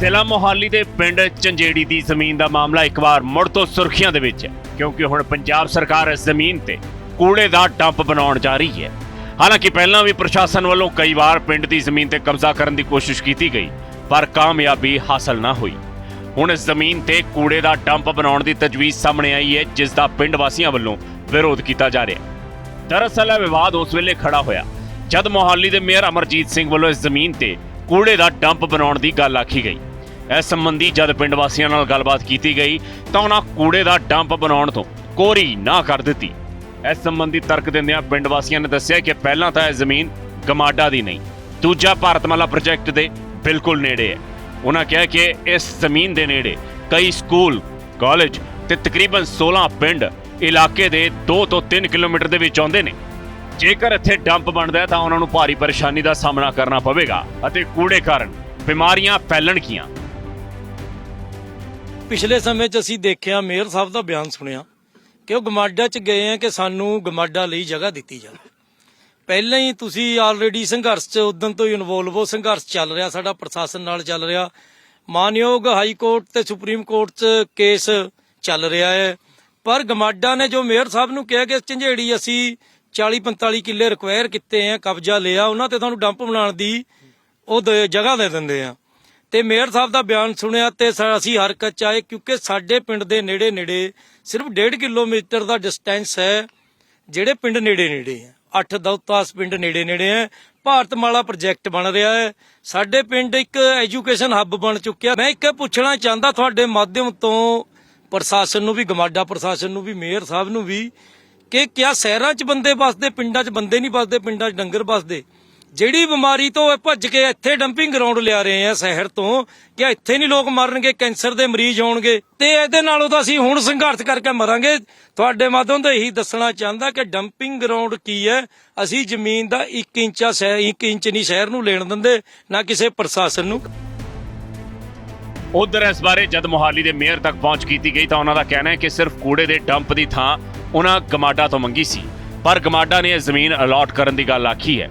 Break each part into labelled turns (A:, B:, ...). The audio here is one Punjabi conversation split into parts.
A: ਜ਼ਿਲ੍ਹਾ ਮੋਹਾਲੀ ਦੇ ਪਿੰਡ ਚੰਜੇੜੀ ਦੀ ਜ਼ਮੀਨ ਦਾ ਮਾਮਲਾ ਇੱਕ ਵਾਰ ਮੁੜ ਤੋਂ ਸੁਰਖੀਆਂ ਦੇ ਵਿੱਚ ਹੈ, ਕਿਉਂਕਿ ਹੁਣ ਪੰਜਾਬ ਸਰਕਾਰ ਇਸ ਜ਼ਮੀਨ ਤੇ ਕੂੜੇ ਦਾ ਡੰਪ ਬਣਾਉਣ ਜਾ ਰਹੀ ਹੈ। ਹਾਲਾਂਕਿ ਪਹਿਲਾਂ ਵੀ ਪ੍ਰਸ਼ਾਸਨ ਵੱਲੋਂ ਕਈ ਵਾਰ ਪਿੰਡ ਦੀ ਜ਼ਮੀਨ ਤੇ ਕਬਜ਼ਾ ਕਰਨ ਦੀ ਕੋਸ਼ਿਸ਼ ਕੀਤੀ ਗਈ, ਪਰ ਕਾਮਯਾਬੀ ਹਾਸਲ ਨਾ ਹੋਈ। ਹੁਣ ਇਸ ਜ਼ਮੀਨ ਤੇ ਕੂੜੇ ਦਾ ਡੰਪ ਬਣਾਉਣ ਦੀ ਤਜਵੀਜ਼ ਸਾਹਮਣੇ ਆਈ ਹੈ, ਜਿਸ ਦਾ ਪਿੰਡ ਵਾਸੀਆਂ ਵੱਲੋਂ ਵਿਰੋਧ ਕੀਤਾ ਜਾ ਰਿਹਾ ਹੈ। ਦਰਅਸਲ ਇਹ ਵਿਵਾਦ ਉਸ ਵੇਲੇ ਖੜਾ ਹੋਇਆ, ਜਦ ਮੋਹਾਲੀ ਦੇ ਮੇਅਰ ਅਮਰਜੀਤ ਸਿੰਘ ਵੱਲੋਂ ਇਸ ਜ਼ਮੀਨ ਤੇ ਕੂੜੇ ਦਾ ਡੰਪ ਬਣਾਉਣ ਦੀ ਗੱਲ ਆਖੀ ਗਈ। ਇਸ ਸੰਬੰਧੀ ਜਦ ਪਿੰਡ ਵਾਸੀਆਂ ਨਾਲ ਗੱਲਬਾਤ ਕੀਤੀ ਗਈ ਤਾਂ ਉਹਨਾਂ ਕੂੜੇ ਦਾ ਡੰਪ ਬਣਾਉਣ ਤੋਂ ਕੋਰੀ ਨਾ ਕਰ ਦਿੱਤੀ। ਇਸ ਸੰਬੰਧੀ ਤਰਕ ਦਿੰਦਿਆਂ ਪਿੰਡ ਵਾਸੀਆਂ ਨੇ ਦੱਸਿਆ ਕਿ ਪਹਿਲਾਂ ਤਾਂ ਇਹ ਜ਼ਮੀਨ ਗਮਾਡਾ ਦੀ ਨਹੀਂ, ਦੂਜਾ ਭਾਰਤਮਾਲਾ ਪ੍ਰੋਜੈਕਟ ਦੇ ਬਿਲਕੁਲ ਨੇੜੇ ਹੈ। ਉਹਨਾਂ ਕਿਹਾ ਕਿ ਇਸ ਜ਼ਮੀਨ ਦੇ ਨੇੜੇ ਕਈ ਸਕੂਲ, ਕਾਲਜ ਤੇ ਤਕਰੀਬਨ 16 ਪਿੰਡ ਇਲਾਕੇ ਦੇ 2 ਤੋਂ 3 ਕਿਲੋਮੀਟਰ ਦੇ ਵਿੱਚ ਆਉਂਦੇ ਨੇ। ਜੇਕਰ ਇੱਥੇ ਡੰਪ ਬਣਦਾ ਤਾਂ ਉਹਨਾਂ ਨੂੰ ਭਾਰੀ ਪਰੇਸ਼ਾਨੀ ਦਾ ਸਾਹਮਣਾ ਕਰਨਾ ਪਵੇਗਾ ਅਤੇ ਕੂੜੇ ਕਾਰਨ ਬਿਮਾਰੀਆਂ ਫੈਲਣਗੀਆਂ।
B: ਪਿਛਲੇ ਸਮੇਂ 'ਚ ਅਸੀਂ ਦੇਖਿਆ, ਮੇਅਰ ਸਾਹਿਬ ਦਾ ਬਿਆਨ ਸੁਣਿਆ ਕਿ ਉਹ ਗਮਾਡਾ 'ਚ ਗਏ ਆ ਕਿ ਸਾਨੂੰ ਗਮਾਡਾ ਲਈ ਜਗ੍ਹਾ ਦਿੱਤੀ ਜਾਵੇ। ਪਹਿਲਾਂ ਹੀ ਤੁਸੀਂ ਆਲਰੇਡੀ ਸੰਘਰਸ਼ 'ਚ ਉਦੋਂ ਤੋਂ ਹੀ ਇਨਵੋਲਵ ਹੋ, ਸੰਘਰਸ਼ ਚੱਲ ਰਿਹਾ, ਸਾਡਾ ਪ੍ਰਸ਼ਾਸਨ ਨਾਲ ਚੱਲ ਰਿਹਾ। ਮਾਨਯੋਗ ਹਾਈ ਕੋਰਟ ਤੇ ਸੁਪਰੀਮ ਕੋਰਟ 'ਚ ਕੇਸ ਚੱਲ ਰਿਹਾ ਹੈ। ਪਰ ਗਮਾਡਾ ਨੇ ਜੋ ਮੇਅਰ ਸਾਹਿਬ ਨੂੰ ਕਿਹਾ ਕਿ ਝੰਜੇੜੀ ਅਸੀਂ 40 45 ਕਿੱਲੇ ਰਿਕੁਆਇਰ ਕੀਤੇ ਆ, ਕਬਜ਼ਾ ਲਿਆ, ਉਹਨਾਂ ਤੇ ਤੁਹਾਨੂੰ ਡੰਪ ਬਣਾਉਣ ਦੀ ਉਹ ਦੇ- ਜਗ੍ਹਾ ਦੇ ਦਿੰਦੇ ਆ। ਤੇ ਮੇਅਰ ਸਾਹਿਬ ਦਾ ਬਿਆਨ ਸੁਣਿਆ ਤੇ ਅਸੀਂ ਹਰਕਤ ਚ ਆਏ ਕਿਉਂਕਿ ਸਾਡੇ ਪਿੰਡ ਦੇ ਨੇੜੇ ਨੇੜੇ ਸਿਰਫ 1.5 ਕਿਲੋਮੀਟਰ ਦਾ ਡਿਸਟੈਂਸ ਹੈ, ਜਿਹੜੇ ਪਿੰਡ ਨੇੜੇ ਨੇੜੇ ਆ 8 ਦੌਤਾਸ ਪਿੰਡ ਨੇੜੇ ਨੇੜੇ ਹੈ। ਭਾਰਤ ਮਾਲਾ ਪ੍ਰੋਜੈਕਟ ਬਣ ਰਿਹਾ ਹੈ। ਸਾਡੇ ਪਿੰਡ ਇੱਕ ਐਜੂਕੇਸ਼ਨ ਹੱਬ ਬਣ ਚੁੱਕਿਆ। ਮੈਂ ਇੱਕ ਪੁੱਛਣਾ ਚਾਹੁੰਦਾ ਤੁਹਾਡੇ ਮਾਧਿਅਮ ਤੋਂ, ਪ੍ਰਸ਼ਾਸਨ ਨੂੰ ਵੀ, ਗਮਾਡਾ ਪ੍ਰਸ਼ਾਸਨ ਨੂੰ ਵੀ, ਮੇਅਰ ਸਾਹਿਬ ਨੂੰ ਵੀ, ਕਿ ਕਿਆ ਸ਼ਹਿਰਾਂ 'ਚ ਬੰਦੇ ਵੱਸਦੇ, ਪਿੰਡਾਂ 'ਚ ਬੰਦੇ ਨਹੀਂ ਵੱਸਦੇ, ਪਿੰਡਾਂ 'ਚ ਡੰਗਰ ਵੱਸਦੇ? ਜਿਹੜੀ ਬਿਮਾਰੀ ਤੋਂ ਇਹ ਭੱਜ ਕੇ ਇੱਥੇ ਡੰਪਿੰਗ ਗਰਾਊਂਡ ਲਿਆ ਰਹੇ ਆ ਸ਼ਹਿਰ ਤੋਂ, ਕਿ ਇੱਥੇ ਨਹੀਂ ਲੋਕ ਮਰਨਗੇ, ਕੈਂਸਰ ਦੇ ਮਰੀਜ਼ ਹੋਣਗੇ, ਤੇ ਇਹਦੇ ਨਾਲੋਂ ਤਾਂ ਅਸੀਂ ਹੁਣ ਸੰਘਰਸ਼ ਕਰਕੇ ਮਰਾਂਗੇ। ਤੁਹਾਡੇ ਮਾਧਿਅਮ ਤੋਂ ਇਹੀ ਦੱਸਣਾ ਚਾਹੁੰਦਾ ਕਿ ਡੰਪਿੰਗ ਗਰਾਊਂਡ ਕੀ ਹੈ? ਅਸੀਂ ਜ਼ਮੀਨ ਦਾ 1 ਇੰਚਾ 1 ਇੰਚ ਨਹੀਂ ਸ਼ਹਿਰ ਨੂੰ ਲੈਣ ਦਿੰਦੇ, ਨਾ ਕਿਸੇ ਪ੍ਰਸ਼ਾਸਨ ਨੂੰ।
A: ਉਧਰ ਇਸ ਬਾਰੇ ਜਦ ਮੋਹਾਲੀ ਦੇ ਮੇਅਰ ਤੱਕ ਪਹੁੰਚ ਕੀਤੀ ਗਈ ਤਾਂ ਉਹਨਾਂ ਦਾ ਕਹਿਣਾ ਹੈ ਕਿ ਸਿਰਫ ਕੂੜੇ ਦੇ ਡੰਪ ਦੀ ਥਾਂ ਉਹਨਾਂ ਗਮਾਡਾ ਤੋਂ ਮੰਗੀ ਸੀ। ਪਰ ਗਮਾਡਾ ਨੇ ਇਹ ਜ਼ਮੀਨ ਅਲਾਟ ਕਰਨ ਦੀ ਗੱਲ ਆਖੀ ਹੈ।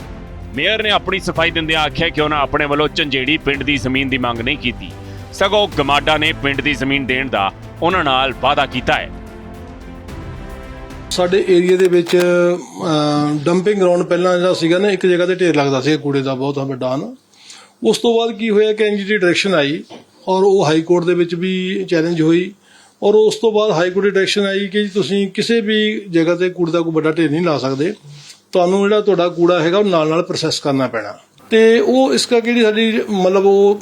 A: ਮੇਅਰ ਨੇ ਆਪਣੀ ਸਫ਼ਾਈ ਦਿੰਦਿਆਂ ਆਖਿਆ ਕਿ ਉਹਨਾਂ ਆਪਣੇ ਵੱਲੋਂ ਝੰਜੇੜੀ ਪਿੰਡ ਦੀ ਜ਼ਮੀਨ ਦੀ ਮੰਗ ਨਹੀਂ ਕੀਤੀ। ਸਗੋਂ ਗਮਾਡਾ ਨੇ ਪਿੰਡ ਦੀ ਜ਼ਮੀਨ ਦੇਣ ਦਾ ਉਹਨਾਂ ਨਾਲ ਵਾਅਦਾ ਕੀਤਾ ਹੈ।
C: ਸਾਡੇ ਏਰੀਆ ਦੇ ਵਿੱਚ ਡੰਪਿੰਗ ਗਰਾਊਂਡ ਪਹਿਲਾਂ ਜਿਹੜਾ ਸੀਗਾ ਨਾ, ਇੱਕ ਜਗ੍ਹਾ ਤੇ ਢੇਰ ਲੱਗਦਾ ਸੀ, ਕੂੜੇ ਦਾ ਬਹੁਤ ਵੱਡਾ ਨਾ ਉਸ ਤੋਂ ਬਾਅਦ ਕੀ ਹੋਇਆ ਕਿ ਐਨਜੀਟੀ ਡਾਇਰੈਕਸ਼ਨ ਆਈ ਔਰ ਉਹ ਹਾਈ ਕੋਰਟ ਦੇ ਵਿੱਚ ਵੀ ਚੈਲੰਜ ਹੋਈ ਔਰ ਉਸ ਤੋਂ ਬਾਅਦ ਹਾਈ ਕੋਰਟ ਡਾਇਰੈਕਸ਼ਨ ਆਈ ਕਿ ਤੁਸੀਂ ਕਿਸੇ ਵੀ ਜਗ੍ਹਾ ਤੇ ਕੂੜੇ ਦਾ ਕੋਈ ਵੱਡਾ ਢੇਰ ਨਹੀਂ ਲਾ ਸਕਦੇ। ਤੁਹਾਨੂੰ ਜਿਹੜਾ ਤੁਹਾਡਾ ਕੂੜਾ ਹੈਗਾ, ਉਹ ਨਾਲ ਨਾਲ ਪ੍ਰੋਸੈਸ ਕਰਨਾ ਪੈਣਾ। ਤੇ ਉਹ ਇਸ ਕਰਕੇ ਜਿਹੜੀ ਸਾਡੀ, ਮਤਲਬ ਉਹ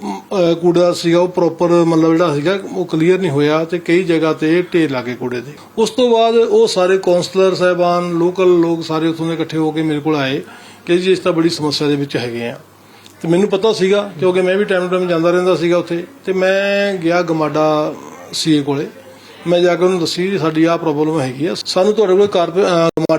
C: ਕੂੜਾ ਸੀਗਾ, ਉਹ ਪ੍ਰੋਪਰ ਮਤਲਬ ਜਿਹੜਾ ਸੀਗਾ, ਉਹ ਕਲੀਅਰ ਨਹੀਂ ਹੋਇਆ ਤੇ ਕਈ ਜਗ੍ਹਾ ਤੇ ਢੇਰ ਲੱਗੇ ਕੂੜੇ ਦੇ। ਉਸ ਤੋਂ ਬਾਅਦ ਉਹ ਸਾਰੇ ਕਾਉਂਸਲਰ ਸਾਹਿਬਾਨ ਲੋਕਲ ਲੋਕ ਸਾਰੇ ਉੱਥੋਂ ਦੇ ਇਕੱਠੇ ਹੋ ਕੇ ਮੇਰੇ ਕੋਲ ਆਏ ਕਿ ਜੀ ਇਸ ਤਾਂ ਬੜੀ ਸਮੱਸਿਆ ਦੇ ਵਿੱਚ ਹੈਗੇ ਆ। ਤੇ ਮੈਨੂੰ ਪਤਾ ਸੀਗਾ ਕਿਉਂਕਿ ਮੈਂ ਵੀ ਟਾਈਮ ਟਾਈਮ ਜਾਂਦਾ ਰਹਿੰਦਾ ਸੀਗਾ ਉੱਥੇ। ਤੇ ਮੈਂ ਗਿਆ ਗਮਾਡਾ ਸੀਏ ਕੋਲੇ। ਮੈਂ ਜਾ ਕੇ ਉਹਨੂੰ ਦੱਸੀ ਜੀ ਸਾਡੀ ਆਹ ਪ੍ਰੋਬਲਮ ਹੈਗੀ ਆ। ਸਾਨੂੰ ਤੁਹਾਡੇ ਕੋਲ ਕਾਰਪੇ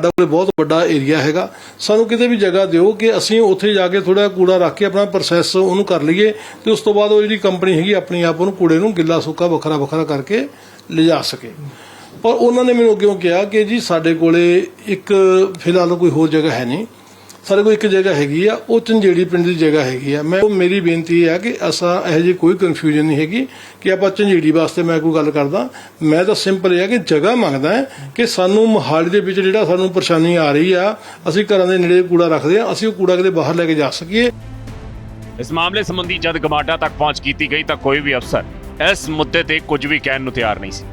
C: ਕੋਲ ਬਹੁਤ ਵੱਡਾ ਏਰੀਆ ਹੈਗਾ। ਸਾਨੂੰ ਕਿਤੇ ਵੀ ਜਗ੍ਹਾ ਦਿਓ ਕਿ ਅਸੀਂ ਉੱਥੇ ਜਾ ਕੇ ਥੋੜਾ ਕੂੜਾ ਰੱਖ ਕੇ ਆਪਣਾ ਪ੍ਰੋਸੈਸ ਉਹਨੂੰ ਕਰ ਲਈਏ ਤੇ ਉਸ ਤੋਂ ਬਾਅਦ ਉਹ ਜਿਹੜੀ ਕੰਪਨੀ ਹੈਗੀ ਆਪਣੀ ਆਪ ਉਹਨੂੰ ਕੂੜੇ ਨੂੰ ਗਿੱਲਾ ਸੁੱਕਾ ਵੱਖਰਾ ਵੱਖਰਾ ਕਰਕੇ ਲਿਜਾ ਸਕੇ। ਪਰ ਉਹਨਾਂ ਨੇ ਮੈਨੂੰ ਕਿਉਂ ਕਿਹਾ ਕਿ ਜੀ ਸਾਡੇ ਕੋਲੇ ਇੱਕ ਫਿਲਹਾਲ ਕੋਈ ਹੋਰ ਜਗ੍ਹਾ ਹੈ ਨਹੀਂ। ਸਾਡੇ ਕੋਲ ਇੱਕ ਜਗ੍ਹਾ ਹੈਗੀ ਆ, ਉਹ ਝੰਜੇੜੀ ਪਿੰਡ ਦੀ ਜਗ੍ਹਾ ਹੈਗੀ ਆ। ਮੈਂ ਉਹ ਮੇਰੀ ਬੇਨਤੀ ਹੈ ਕਿ ਅਸਾਂ ਇਹੋ ਜਿਹੀ ਕੋਈ ਕਨਫਿਊਜ਼ਨ ਨਹੀਂ ਹੈਗੀ ਕਿ ਆਪਾਂ ਝੰਜੇੜੀ ਵਾਸਤੇ ਮੈਂ ਕੋਈ ਗੱਲ ਕਰਦਾ। ਮੈਂ ਤਾਂ ਸਿੰਪਲ ਇਹ ਹੈ ਕਿ ਜਗ੍ਹਾ ਮੰਗਦਾ ਹੈ ਕਿ ਸਾਨੂੰ ਮੋਹਾਲੀ ਦੇ ਵਿੱਚ ਜਿਹੜਾ ਸਾਨੂੰ ਪਰੇਸ਼ਾਨੀ ਆ ਰਹੀ ਆ, ਅਸੀਂ ਘਰਾਂ ਦੇ ਨੇੜੇ ਕੂੜਾ ਰੱਖਦੇ ਆ ਅਸੀਂ ਉਹ ਕੂੜਾ ਕਿਤੇ ਬਾਹਰ ਲੈ ਕੇ ਜਾ ਸਕੀਏ।
A: ਇਸ ਮਾਮਲੇ ਸੰਬੰਧੀ ਜਦ ਗਮਾਡਾ ਤੱਕ ਪਹੁੰਚ ਕੀਤੀ ਗਈ ਤਾਂ ਕੋਈ ਵੀ ਅਫਸਰ ਇਸ ਮੁੱਦੇ ਤੇ ਕੁਝ ਵੀ ਕਹਿਣ ਨੂੰ ਤਿਆਰ ਨਹੀਂ ਸੀ।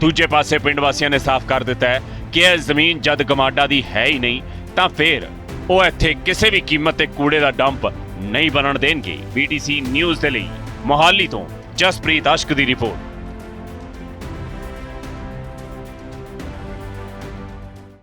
A: ਦੂਜੇ ਪਾਸੇ ਪਿੰਡ ਵਾਸੀਆਂ ਨੇ ਸਾਫ਼ ਕਰ ਦਿੱਤਾ ਹੈ ਕਿ ਇਹ ਜ਼ਮੀਨ ਜਦ ਗਮਾਡਾ ਦੀ ਹੈ ਹੀ ਨਹੀਂ, ਤਾਂ ਫੇਰ ਉਹ ਇੱਥੇ ਕਿਸੇ ਵੀ ਕੀਮਤ ਤੇ ਕੂੜੇ ਦਾ ਡੰਪ ਨਹੀਂ ਬਣਨ ਦੇਣਗੇ। ਬੀਟੀਸੀ ਨਿਊਜ਼ ਦੇ ਲਈ ਮੋਹਾਲੀ ਤੋਂ ਜਸਪ੍ਰੀਤ ਅਸ਼ਕ ਦੀ ਰਿਪੋਰਟ।